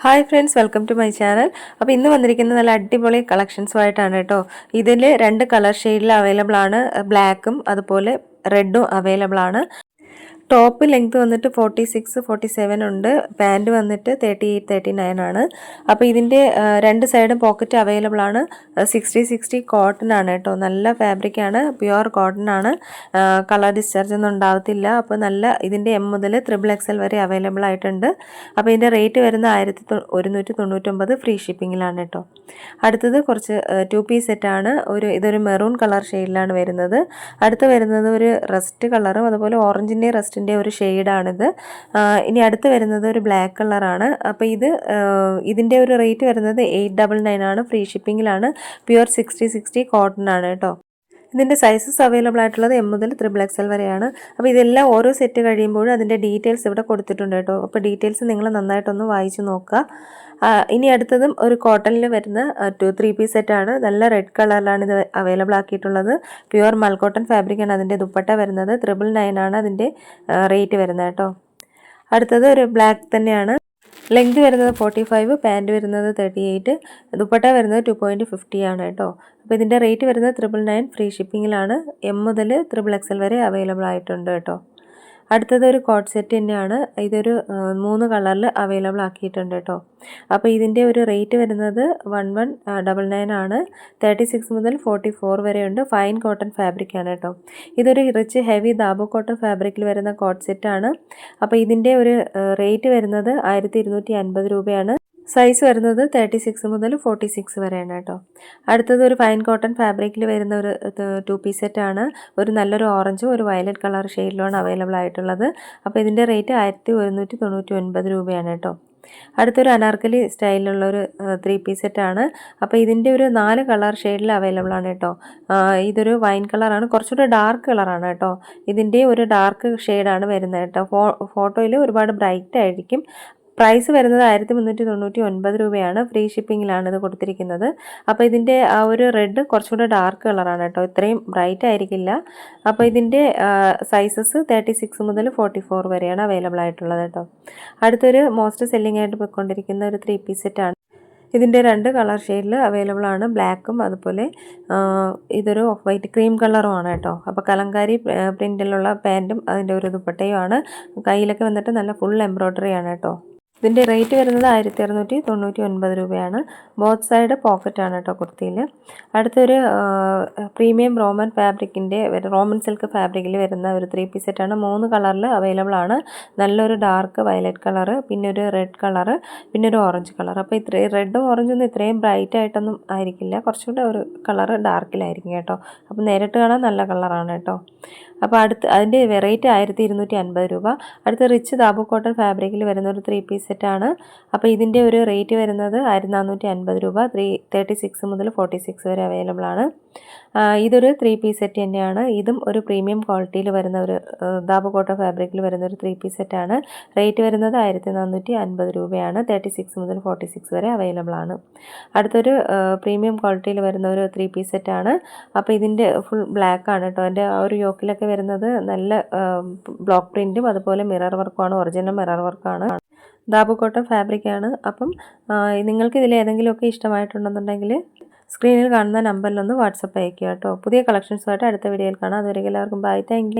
Hi friends welcome to my channel. അപ്പോൾ ഇന്ന് വന്നിരിക്കുന്ന നല്ല അടിപൊളി കളക്ഷൻസുമായിട്ടാണ് കേട്ടോ. ഇതിൽ രണ്ട് കളർ ഷെയ്ഡിൽ അവൈലബിൾ ആണ് ബ്ലാക്കും അതുപോലെ റെഡും അവൈലബിൾ ആണ് ടോപ്പ് ലെങ്ത് വന്നിട്ട് ഫോർട്ടി സിക്സ് ഫോർട്ടി സെവൻ ഉണ്ട്. പാന്റ് വന്നിട്ട് തേർട്ടി എയ്റ്റ് തേർട്ടി നയൻ ആണ്. അപ്പോൾ ഇതിന്റെ രണ്ട് സൈഡും പോക്കറ്റ് അവൈലബിൾ ആണ്. സിക്സ്റ്റി സിക്സ്റ്റി കോട്ടൺ ആണ് കേട്ടോ. നല്ല ഫാബ്രിക് ആണ് പ്യുവർ കോട്ടൺ ആണ്. കളർ ഡിസ്ചാർജ് ഒന്നും ഉണ്ടാവത്തില്ല. അപ്പോൾ നല്ല ഇതിന്റെ എം മുതൽ ത്രിബിൾ എക്സൽ വരെ അവൈലബിൾ ആയിട്ടുണ്ട്. അപ്പോൾ ഇതിന്റെ റേറ്റ് വരുന്ന ആയിരത്തി ഒരുന്നൂറ്റി തൊണ്ണൂറ്റൊമ്പത് ഫ്രീ ഷിപ്പിങ്ങിലാണ് കേട്ടോ. അടുത്തത് കുറച്ച് ടു പീസ് സെറ്റാണ് ഒരു ഇതൊരു മെറൂൺ കളർ ഷെയ്ഡിലാണ് വരുന്നത്. അടുത്ത് വരുന്നത് ഒരു റസ്റ്റ് കളറും അതുപോലെ ഓറഞ്ചിന്റെ റസ്റ്റ് റോസ്റ്റിന്റെ ഒരു ഷെയ്ഡാണിത്. ഇനി അടുത്ത് വരുന്നത് ഒരു ബ്ലാക്ക് കളറാണ്. അപ്പോൾ ഇത് ഇതിന്റെ ഒരു റേറ്റ് വരുന്നത് എയ്റ്റ് ഡബിൾ നയൻ ആണ്. ഫ്രീ ഷിപ്പിങ്ങിലാണ്. പ്യുവർ സിക്സ്റ്റി സിക്സ്റ്റി കോട്ടൺ ആണ് കേട്ടോ. ഇതിന്റെ സൈസസ് അവൈലബിൾ ആയിട്ടുള്ളത് എം മുതൽ ത്രിബിൾ എക്സൽ വരെയാണ്. അപ്പോൾ ഇതെല്ലാം ഓരോ സെറ്റ് കഴിയുമ്പോഴും അതിന്റെ ഡീറ്റെയിൽസ് ഇവിടെ കൊടുത്തിട്ടുണ്ട് കേട്ടോ. അപ്പോൾ ഡീറ്റെയിൽസ് നിങ്ങൾ നന്നായിട്ടൊന്ന് വായിച്ചു നോക്കുക. ഇനി അടുത്തതും ഒരു കോട്ടണിൽ വരുന്ന ടു ത്രീ പീസ് സെറ്റാണ് നല്ല റെഡ് കളറിലാണ് ഇത് അവൈലബിൾ ആക്കിയിട്ടുള്ളത്. പ്യുവർ മൽക്കോട്ടൺ ഫാബ്രിക്കാണ് അതിന്റെ ദുപ്പട്ട വരുന്നത്. ത്രിബിൾ നയൻ ആണ് അതിന്റെ റേറ്റ് വരുന്നത് കേട്ടോ. അടുത്തത് ഒരു ബ്ലാക്ക് തന്നെയാണ്. ലെങ്ത് വരുന്നത് ഫോർട്ടി ഫൈവ് പാന്റ് വരുന്നത് തേർട്ടി എയ്റ്റ് ദുപ്പട്ട വരുന്നത് ടു പോയിന്റ് ഫിഫ്റ്റി ആണ് കേട്ടോ. അപ്പോൾ ഇതിന്റെ റേറ്റ് വരുന്നത് ത്രിബിൾ നയൻ ഫ്രീ ഷിപ്പിങ്ങിലാണ് എം മുതൽ ത്രിപ്പിൾ എക്സൽ വരെ അവൈലബിൾ ആയിട്ടുണ്ട് കേട്ടോ. അടുത്തത് ഒരു കോട്ട് സെറ്റ് തന്നെയാണ്. ഇതൊരു മൂന്ന് കളറിൽ അവൈലബിൾ ആക്കിയിട്ടുണ്ട് കേട്ടോ. അപ്പോൾ ഇതിന്റെ ഒരു റേറ്റ് വരുന്നത് വൺ വൺ ഡബിൾ നയൻ ആണ്. തേർട്ടി സിക്സ് മുതൽ ഫോർട്ടി ഫോർ വരെയുണ്ട് ഫൈൻ കോട്ടൺ ഫാബ്രിക്കാണ് കേട്ടോ. ഇതൊരു റിച്ച് ഹെവി ദാബു കോട്ടൺ ഫാബ്രിക്കിൽ വരുന്ന കോട്ട് സെറ്റാണ് അപ്പോൾ ഇതിന്റെ ഒരു റേറ്റ് വരുന്നത് ആയിരത്തി രൂപയാണ്. സൈസ് വരുന്നത് തേർട്ടി സിക്സ് മുതൽ ഫോർട്ടി സിക്സ് വരെയാണ് കേട്ടോ. അടുത്തത് ഒരു ഫൈൻ കോട്ടൺ ഫാബ്രിക്കിൽ വരുന്ന ഒരു ടു പീസ് സെറ്റാണ് ഒരു നല്ലൊരു ഓറഞ്ചും ഒരു വയലറ്റ് കളർ ഷെയ്ഡിലുമാണ് അവൈലബിൾ ആയിട്ടുള്ളത്. അപ്പോൾ ഇതിന്റെ റേറ്റ് ആയിരത്തി ഒരുന്നൂറ്റി തൊണ്ണൂറ്റി ഒൻപത് രൂപയാണ് കേട്ടോ. അടുത്തൊരു അനാർക്കലി സ്റ്റൈലിലുള്ള ഒരു ത്രീ പീസ് സെറ്റാണ് അപ്പോൾ ഇതിന്റെ ഒരു നാല് കളർ ഷെയ്ഡിൽ അവൈലബിൾ ആണ് കേട്ടോ. ഇതൊരു വൈൻ കളറാണ് കുറച്ചുകൂടെ ഡാർക്ക് കളറാണ് കേട്ടോ. ഇതിന്റെ ഒരു ഡാർക്ക് ഷെയ്ഡാണ് വരുന്നത് കേട്ടോ. ഫോട്ടോയിൽ ഒരുപാട് ബ്രൈറ്റ് ആയിരിക്കും. പ്രൈസ് വരുന്നത് ആയിരത്തി മുന്നൂറ്റി തൊണ്ണൂറ്റി ഒൻപത് രൂപയാണ്. ഫ്രീ ഷിപ്പിങ്ങിലാണ് ഇത് കൊടുത്തിരിക്കുന്നത്. അപ്പോൾ ഇതിന്റെ ആ ഒരു റെഡ് കുറച്ചുകൂടെ ഡാർക്ക് കളറാണ് കേട്ടോ. ഇത്രയും ബ്രൈറ്റ് ആയിരിക്കില്ല. അപ്പോൾ ഇതിന്റെ സൈസസ് തേർട്ടി സിക്സ് മുതൽ ഫോർട്ടി ഫോർ വരെയാണ് അവൈലബിൾ ആയിട്ടുള്ളത് കേട്ടോ. അടുത്തൊരു മോസ്റ്റ് സെല്ലിംഗ് ആയിട്ട് പോയിക്കൊണ്ടിരിക്കുന്ന ഒരു ത്രീ പീസ് സെറ്റാണ് ഇതിന്റെ രണ്ട് കളർ ഷെയ്ഡിൽ അവൈലബിൾ ആണ്. ബ്ലാക്കും അതുപോലെ ഇതൊരു ഓഫ് വൈറ്റ് ക്രീം കളറുമാണ് കേട്ടോ. അപ്പോൾ കലങ്കാരി പ്രിന്റിലുള്ള പാന്റും അതിന്റെ ഒരു ദുപ്പട്ടയുമാണ് കയ്യിലൊക്കെ വന്നിട്ട് നല്ല ഫുൾ എംബ്രോയ്ഡറി ആണ് കേട്ടോ. ഇതിന്റെ റേറ്റ് വരുന്നത് ആയിരത്തി അറുന്നൂറ്റി തൊണ്ണൂറ്റി ഒൻപത് രൂപയാണ് ബോത്ത് സൈഡ് പോക്കറ്റാണ് കേട്ടോ കുർത്തിയിൽ അടുത്തൊരു പ്രീമിയം റോമൻ ഫാബ്രിക്കിന്റെ റോമൻ സിൽക്ക് ഫാബ്രിക്കിൽ വരുന്ന ഒരു ത്രീ പീസ് സെറ്റാണ് മൂന്ന് കളറിൽ അവൈലബിൾ ആണ്. നല്ലൊരു ഡാർക്ക് വയലറ്റ് കളറ് പിന്നെ ഒരു റെഡ് കളറ് പിന്നെ ഒരു ഓറഞ്ച് കളർ അപ്പോൾ ഇത്രയും റെഡും ഓറഞ്ചൊന്നും ഇത്രയും ബ്രൈറ്റ് ആയിട്ടൊന്നും ആയിരിക്കില്ല. കുറച്ചുകൂടെ ഒരു കളറ് ഡാർക്കിലായിരിക്കും കേട്ടോ. അപ്പോൾ നേരിട്ട് കാണാൻ നല്ല കളറാണ് കേട്ടോ. അപ്പോൾ അടുത്ത് അതിന്റെ വെറൈറ്റി ആയിരത്തി ഇരുന്നൂറ്റി അൻപത് രൂപ. അടുത്ത റിച്ച് ദാബു കോട്ടൺ ഫാബ്രിക്കിൽ വരുന്ന ഒരു ത്രീ പീസ് സെറ്റാണ് അപ്പോൾ ഇതിന്റെ ഒരു റേറ്റ് വരുന്നത് ആയിരത്തി നാനൂറ്റി അൻപത് രൂപ. ത്രീ തേർട്ടി സിക്സ് മുതൽ ഫോർട്ടി സിക്സ് വരെ അവൈലബിൾ ആണ്. ഇതൊരു ത്രീ പീസ് സെറ്റ് തന്നെയാണ്. ഇതും ഒരു പ്രീമിയം ക്വാളിറ്റിയിൽ വരുന്ന ഒരു ദാബു കോട്ടൺ ഫാബ്രിക്കിൽ വരുന്ന ഒരു ത്രീ പീസ് സെറ്റാണ് റേറ്റ് വരുന്നത് ആയിരത്തി നാനൂറ്റി അൻപത് രൂപയാണ്. തേർട്ടി സിക്സ് മുതൽ ഫോർട്ടി സിക്സ് വരെ അവൈലബിൾ ആണ്. അടുത്തൊരു പ്രീമിയം ക്വാളിറ്റിയിൽ വരുന്ന ഒരു ത്രീ പീസ് സെറ്റാണ് അപ്പോൾ ഇതിന്റെ ഫുൾ ബ്ലാക്ക് ആണ് കേട്ടോ. എന്റെ ആ ഒരു യോക്കിലൊക്കെ വരുന്നത് നല്ല ബ്ലോക്ക് പ്രിന്റും അതുപോലെ മിറർ വർക്കുമാണ് ഒറിജിനൽ മിറർ വർക്കാണ്. ദാബു കോട്ടൺ ഫാബ്രിക്കാണ് അപ്പം നിങ്ങൾക്ക് ഇതിൽ ഏതെങ്കിലുമൊക്കെ ഇഷ്ടമായിട്ടുണ്ടെന്നുണ്ടെങ്കിൽ സ്ക്രീനിൽ കാണുന്ന നമ്പറിലൊന്ന് വാട്സപ്പ് അയക്കുക കേട്ടോ. പുതിയ കളക്ഷൻസുമായിട്ട് അടുത്ത വീഡിയോയിൽ കാണാം. അതുവരെ എല്ലാവർക്കും ബൈ. താങ്ക്